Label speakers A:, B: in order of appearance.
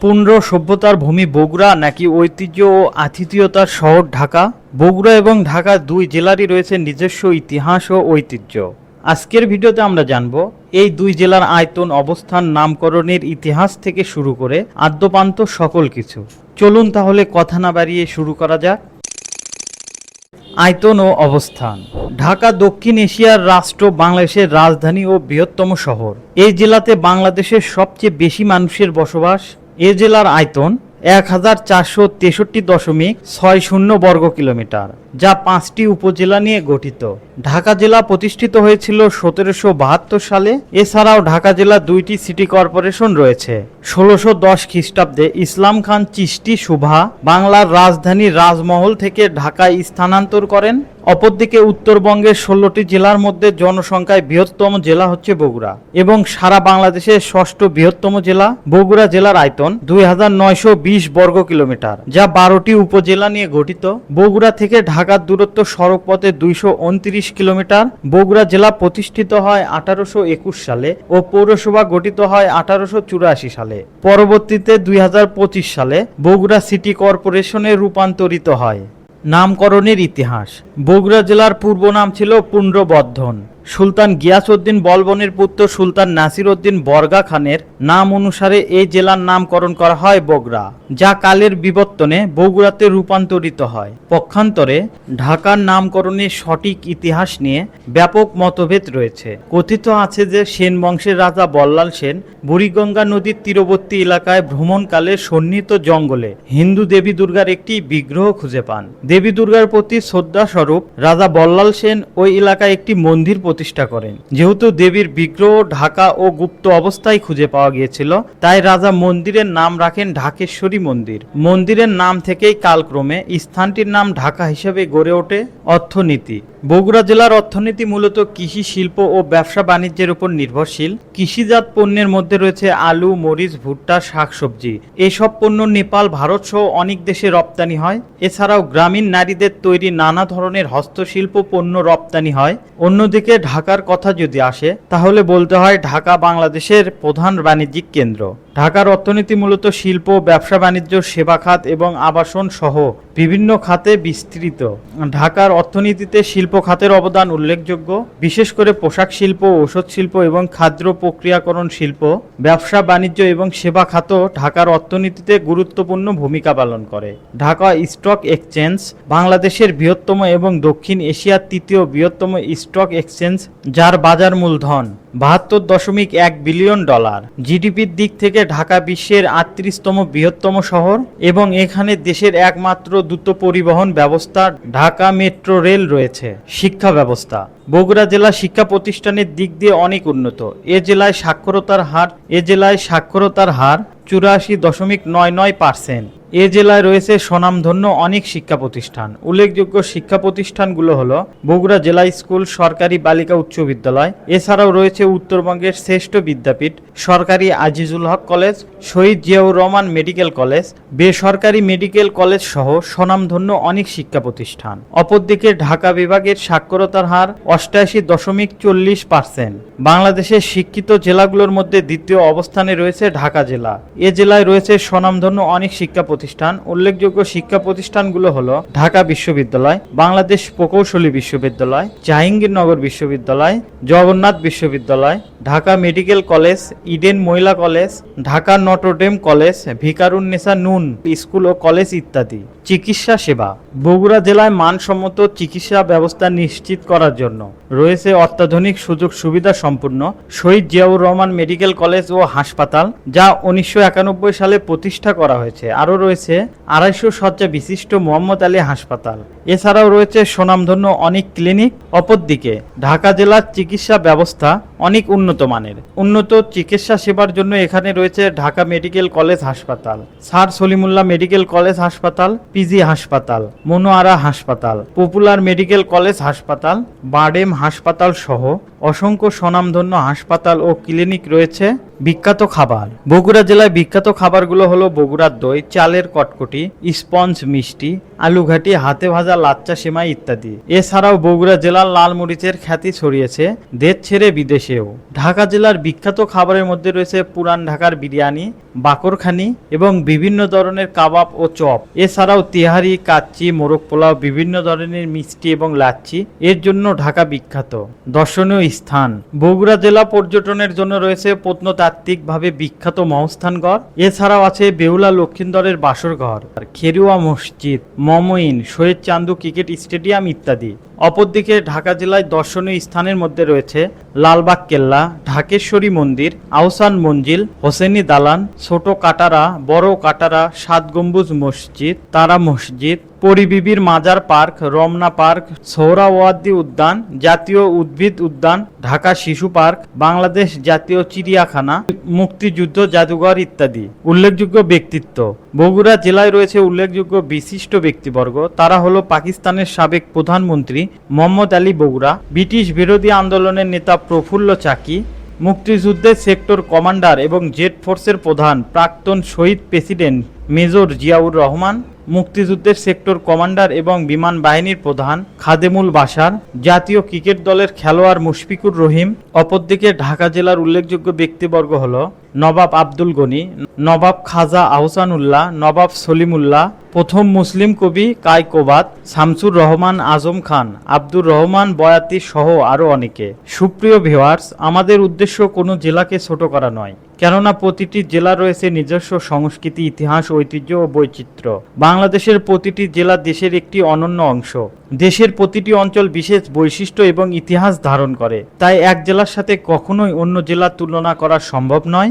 A: পুণ্ড সভ্যতার ভূমি বগুড়া নাকি ঐতিহ্য ও আতিথেয়তার শহর ঢাকা? বগুড়া এবং ঢাকা দুই জেলারই রয়েছে নিজস্ব ইতিহাস ও ঐতিহ্য। আজকের ভিডিওতে আমরা জানব, এই দুই জেলার আয়তন, অবস্থান, নামকরণের ইতিহাস থেকে শুরু করে আদ্যপান্ত সকল কিছু। চলুন তাহলে কথা না বাড়িয়ে শুরু করা যাক। আয়তন ও অবস্থান। ঢাকা, দক্ষিণ এশিয়ার রাষ্ট্র, বাংলাদেশের রাজধানী ও বৃহত্তম শহর। এই জেলাতে বাংলাদেশের সবচেয়ে বেশি মানুষের বসবাস এ জেলার আয়তন এক হাজার চারশো তেষট্টি দশমিক ছয় শূন্য বর্গ কিলোমিটার। যা পাঁচটি উপজেলা নিয়ে গঠিত। ঢাকা জেলা প্রতিষ্ঠিত হয়েছিল সতেরোশো বাহাত্তর সালে। এছাড়াও ঢাকা জেলা দুইটি সিটি কর্পোরেশন রয়েছে। ষোলোশো দশ খ্রিস্টাব্দে ইসলাম খান চিশতি সুভা বাংলার রাজধানী রাজমহল থেকে ঢাকায় স্থানান্তর করেন। অপরদিকে উত্তরবঙ্গের ষোলোটি জেলার মধ্যে জনসংখ্যায় বৃহত্তম জেলা হচ্ছে বগুড়া এবং সারা বাংলাদেশের ষষ্ঠ বৃহত্তম জেলা বগুড়া জেলার আয়তন দুই হাজার নয়শো বিশ বর্গ কিলোমিটার, যা বারোটি উপজেলা নিয়ে গঠিত। বগুড়া থেকে ঢাকার দূরত্ব সড়ক পথে দুইশো কিলোমিটার, বগুড়া জেলা প্রতিষ্ঠিত হয় আঠারোশো একুশ সালে ও পৌরসভা গঠিত হয় আঠারোশো চুরাশি সালে। পরবর্তীতে দুই হাজার পঁচিশ সালে বগুড়া সিটি কর্পোরেশনে রূপান্তরিত হয়। নামকরণের ইতিহাস। বগুড়া জেলার পূর্ব নাম ছিল পুণ্ড্রবর্ধন সুলতান গিয়াসউদ্দিন বলবনের পুত্র সুলতান নাসির উদ্দিন বর্গা খানের নাম অনুসারে এই জেলার নামকরণ করা হয় বগরা যা কালের বিবর্তনে বগুড়াতে রূপান্তরিত হয়। পক্ষান্তরে ঢাকার নামকরণের সঠিক ইতিহাস নিয়ে ব্যাপক মতভেদ রয়েছে। কথিত আছে যে সেন বংশের রাজা বল্লাল সেন বুড়িগঙ্গা নদীর তীরবর্তী এলাকায় ভ্রমণকালে সন্নিহিত জঙ্গলে হিন্দু দেবী দুর্গার একটি বিগ্রহ খুঁজে পান। দেবী দুর্গার প্রতি শ্রদ্ধাস্বরূপ রাজা বল্লাল সেন ওই এলাকায় একটি মন্দির প্রতিষ্ঠা করেন। যেহেতু দেবীর বিগ্রহ ঢাকা ও গুপ্ত অবস্থায় খুঁজে পাওয়া গিয়েছিল, তাই রাজা মন্দিরের নাম রাখেন ঢাকেশ্বরী মন্দির। মন্দিরের নাম থেকেই কালক্রমে স্থানটির নাম ঢাকা হিসেবে গড়ে ওঠে অর্থনীতি। বগুড়া জেলার অর্থনীতি মূলত কৃষি, শিল্প ও ব্যবসা বাণিজ্যের উপর নির্ভরশীল। কৃষিজাত পণ্যের মধ্যে রয়েছে আলু, মরিচ, ভুট্টা, শাকসবজি। এসব পণ্য নেপাল, ভারত সহ অনেক দেশে রপ্তানি হয়। এছাড়াও গ্রামীণ নারীদের তৈরি নানা ধরনের হস্তশিল্প পণ্য রপ্তানি হয়। অন্যদিকে ঢাকার কথা যদি আসে, তাহলে বলতে হয় ঢাকা বাংলাদেশের প্রধান বাণিজ্যিক কেন্দ্র। ঢাকার অর্থনীতি মূলত শিল্প, ব্যবসা, বাণিজ্য, সেবা খাত এবং আবাসন সহ বিভিন্ন খাতে বিস্তৃত। ঢাকার অর্থনীতিতে শিল্প খাতের অবদান উল্লেখযোগ্য। বিশেষ করে পোশাক শিল্প, ঔষধ শিল্প এবং খাদ্য প্রক্রিয়াকরণ শিল্প, ব্যবসা, বাণিজ্য এবং সেবা খাত ঢাকার অর্থনীতিতে গুরুত্বপূর্ণ ভূমিকা পালন করে। ঢাকা স্টক এক্সচেঞ্জ বাংলাদেশের বৃহত্তম এবং দক্ষিণ এশিয়ার তৃতীয় বৃহত্তম স্টক এক্সচেঞ্জ, যার বাজার মূলধন বাহাত্তর দশমিক এক বিলিয়ন ডলার। জিডিপির দিক থেকে ঢাকা বিশ্বের আটত্রিশতম বৃহত্তম শহর এবং এখানে দেশের একমাত্র দ্রুত পরিবহন ব্যবস্থা ঢাকা মেট্রো রেল রয়েছে, শিক্ষা ব্যবস্থা। বগুড়া জেলা শিক্ষা প্রতিষ্ঠানের দিক দিয়ে অনেক উন্নত। এ জেলায় সাক্ষরতার হার, এ জেলায় সাক্ষরতার হার চুরাশি দশমিক নয় নয় পার্সেন্ট। এ জেলায় রয়েছে স্বনামধন্য অনেক শিক্ষা প্রতিষ্ঠান উল্লেখযোগ্য শিক্ষা প্রতিষ্ঠানগুলো হলো বগুড়া জেলা স্কুল সরকারি বালিকা উচ্চ বিদ্যালয়, এছাড়াও রয়েছে উত্তরবঙ্গের শ্রেষ্ঠ বিদ্যাপীঠ, সরকারি Azizul Haque college, Shaheed Ziaur Rahman medical college, বেসরকারি মেডিকেল কলেজ সহ স্বনামধন্য অনেক শিক্ষা প্রতিষ্ঠান অপরদিকে ঢাকা বিভাগের সাক্ষরতার হার অষ্টাশি দশমিক চল্লিশ পার্সেন্ট। বাংলাদেশের শিক্ষিত জেলাগুলোর মধ্যে দ্বিতীয় অবস্থানে রয়েছে ঢাকা জেলা। এ জেলায় রয়েছে স্বনামধন্য অনেক শিক্ষা প্রতিষ্ঠান। উল্লেখযোগ্য শিক্ষা প্রতিষ্ঠানগুলো হলো ঢাকা বিশ্ববিদ্যালয়, বাংলাদেশ প্রকৌশলী বিশ্ববিদ্যালয়, জাহাঙ্গীরনগর বিশ্ববিদ্যালয়, জগন্নাথ বিশ্ববিদ্যালয়, ঢাকা মেডিকেল কলেজ, ইডেন মহিলা college, Dhaka Notre Dame college Viqarunnisa Noon school ও কলেজ ইত্যাদি। চিকিৎসা সেবা। বগুড়া জেলায় মানসম্মত চিকিৎসা ব্যবস্থা নিশ্চিত করার জন্য রয়েছে অত্যাধুনিক সুযোগ সুবিধা সম্পূর্ণ শহীদ জিয়াউর রহমান মেডিকেল কলেজ ও হাসপাতাল, যা উনিশশো একানব্বই সালে প্রতিষ্ঠা করা হয়েছে। আরও রয়েছে আড়াইশো শয্যা বিশিষ্ট মোহাম্মদ আলী হাসপাতাল। এছাড়াও রয়েছে সুনামধন্য অনেক ক্লিনিক। অপরদিকে ঢাকা জেলার চিকিৎসা ব্যবস্থা অনেক উন্নত মানের। উন্নত চিকিৎসা সেবার জন্য এখানে রয়েছে ঢাকা মেডিকেল কলেজ হাসপাতাল, স্যার সলিমুল্লাহ মেডিকেল কলেজ হাসপাতাল পিজি হাসপাতাল, মনোয়ারা হাসপাতাল, পপুলার মেডিকেল কলেজ হাসপাতাল, বারডেম হাসপাতাল সহ অসংখ্য স্বনামধন্য হাসপাতাল ও ক্লিনিক রয়েছে। বিখ্যাত খাবার। বগুড়া জেলায় বিখ্যাত খাবারগুলো হলো বগুড়ার দই, চালের কটকটি, স্পঞ্জ মিষ্টি আলুঘাটি হাতে ভাজা লাচ্চা, সেমাই ইত্যাদি। এছাড়াও বগুড়া জেলার লাল মরিচের খ্যাতি ছড়িয়েছে দেশ ছেড়ে বিদেশেও। ঢাকা জেলার বিখ্যাত খাবারের মধ্যে রয়েছে পুরান ঢাকার বিরিয়ানি, বাকরখানি এবং বিভিন্ন ধরনের কাবাব ও চপ। এছাড়াও তিহারি, কাচ্চি, মোরগ পোলাও, বিভিন্ন ধরনের মিষ্টি এবং লাচ্ছি এর জন্য ঢাকা বিখ্যাত। দর্শনীয় স্থান। বগুড়া জেলা পর্যটনের জন্য রয়েছে প্রত্নতাত্ত্বিকভাবে বিখ্যাত মহস্থানগড়। এছাড়াও আছে বেহুলা লক্ষিন্দরের বাসরঘর, খেরুয়া মসজিদ মমইন, শহীদ চান্দু ক্রিকেট স্টেডিয়াম ইত্যাদি। অপরদিকে ঢাকা জেলায় দর্শনীয় স্থানের মধ্যে রয়েছে লালবাগ কেল্লা, ঢাকেশ্বরী মন্দির, আহসান মঞ্জিল, হোসেনি দালান, ছোট কাটারা, বড় কাটারা, সাত গম্বুজ মসজিদ, তারা মসজিদ পরিবিবির মাজার পার্ক, রমনা পার্ক সোহরাওয়ার্দী উদ্যান, জাতীয় উদ্ভিদ উদ্যান, ঢাকা শিশু পার্ক, বাংলাদেশ জাতীয় চিড়িয়াখানা, মুক্তিযুদ্ধ জাদুঘর ইত্যাদি। উল্লেখযোগ্য ব্যক্তিত্ব। বগুড়া জেলায় রয়েছে উল্লেখযোগ্য বিশিষ্ট ব্যক্তিবর্গ। তারা হলো পাকিস্তানের সাবেক প্রধানমন্ত্রী মোহাম্মদ আলী বগুড়া, ব্রিটিশ বিরোধী আন্দোলনের নেতা প্রফুল্ল চাকি, মুক্তিযুদ্ধের সেক্টর কমান্ডার এবং জেট ফোর্সের প্রধান প্রাক্তন শহীদ প্রেসিডেন্ট মেজর জিয়াউর রহমান মুক্তিযুদ্ধের সেক্টর কমান্ডার এবং বিমান বাহিনীর প্রধান খাদেমুল বাসার জাতীয় ক্রিকেট দলের খেলোয়াড় মুশফিকুর রহিম, অপরদিকে ঢাকা জেলার উল্লেখযোগ্য ব্যক্তিবর্গ হল নবাব আব্দুল গনি, নবাব খাজা আহসানুল্লাহ, নবাব সলিমুল্লাহ, প্রথম মুসলিম কবি কায়কোবাদ, শামসুর রহমান আজম খান, আব্দুর রহমান বয়াতি সহ আরও অনেকে। সুপ্রিয় ভিওয়ার্স আমাদের উদ্দেশ্য কোনো জেলাকে ছোট করা নয়, কেননা প্রতিটি জেলা রয়েছে নিজস্ব সংস্কৃতি, ইতিহাস, ঐতিহ্য ও বৈচিত্র্য। বাংলাদেশের প্রতিটি জেলা দেশের একটি অনন্য অংশ। দেশের প্রতিটি অঞ্চল বিশেষ বৈশিষ্ট্য এবং ইতিহাস ধারণ করে। তাই এক জেলার সাথে কখনোই অন্য জেলার তুলনা করা সম্ভব নয়।